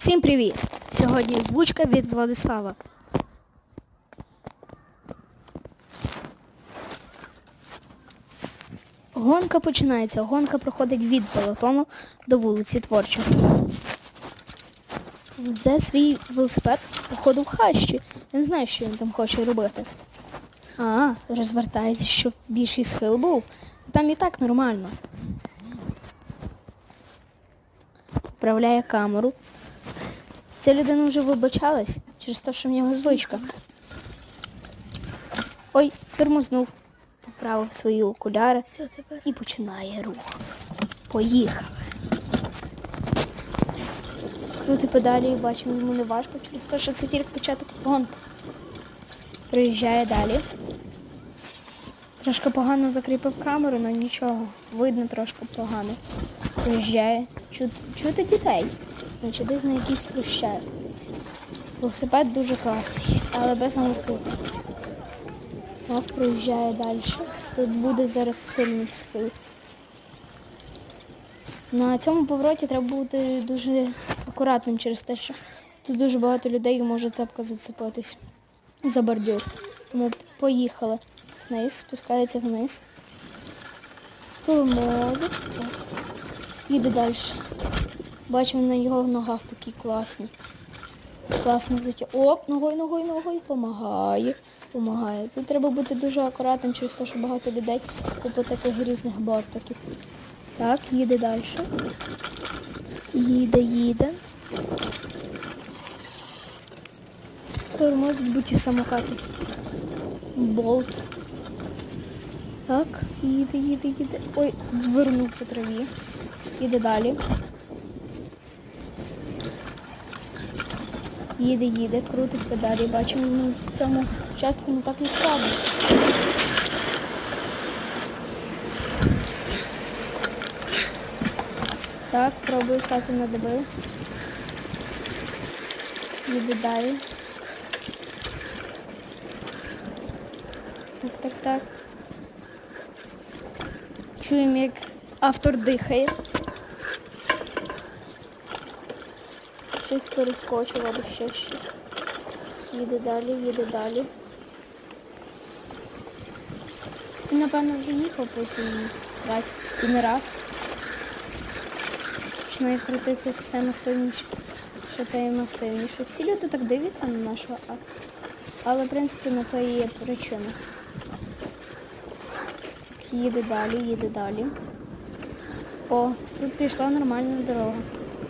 Всім привіт! Сьогодні озвучка від Владислава. Гонка починається. Гонка проходить від пелотону до вулиці Творчої. Це свій велосипед походу в хащі. Я не знаю, що він там хоче робити. А, розвертається, щоб більший схил був. Там і так нормально. Вправляє камеру. Ця людина вже вибачалась через те, що в нього звичка. Ой, тормознув. Поправив свої окуляри і починає рух. Поїхав. Крути педалі, бачимо, йому не важко через те, що це тільки початок гонки. Приїжджає далі. Трошки погано закріпив камеру, але нічого. Видно трошки погано. Приїжджає. Чути, чути дітей. Значить, десь на якійсь площадці. Велосипед дуже класний, але без амортизму. Так, проїжджає далі. Тут буде зараз сильний схил. На цьому повороті треба бути дуже акуратним через те, що тут дуже багато людей і може цепка зацепитись за бордюр. Тому поїхали вниз, спускається вниз. Тормозить. Їде далі. Бачимо на його ногах такі класні. Класне життя. Оп, ногою, ногою, ногою. Помагає. Помагає. Тут треба бути дуже акуратним через те, що багато людей купить таких різних бортиків. Так, їде далі. Їде, їде. Тормозить будь самокати. Болт. Так, їде, їде, їде. Ой, звернув по траві. Їде далі. Їде, їде, крутить педалі. Бачимо, на цьому частку не так і складно. Так, пробую стати на диби. Їде далі. Так, так, так. Чуємо, як автор дихає. Щось перескочив або ще щось. Їде далі, їде далі. Напевно, вже їхав по цій трасі. І не раз. Починає крутити все масивніше, що те і масивніше. Всі люди так дивляться на нашого авто. Але, в принципі, на це і є причина. Їде далі, їде далі. О, тут пішла нормальна дорога.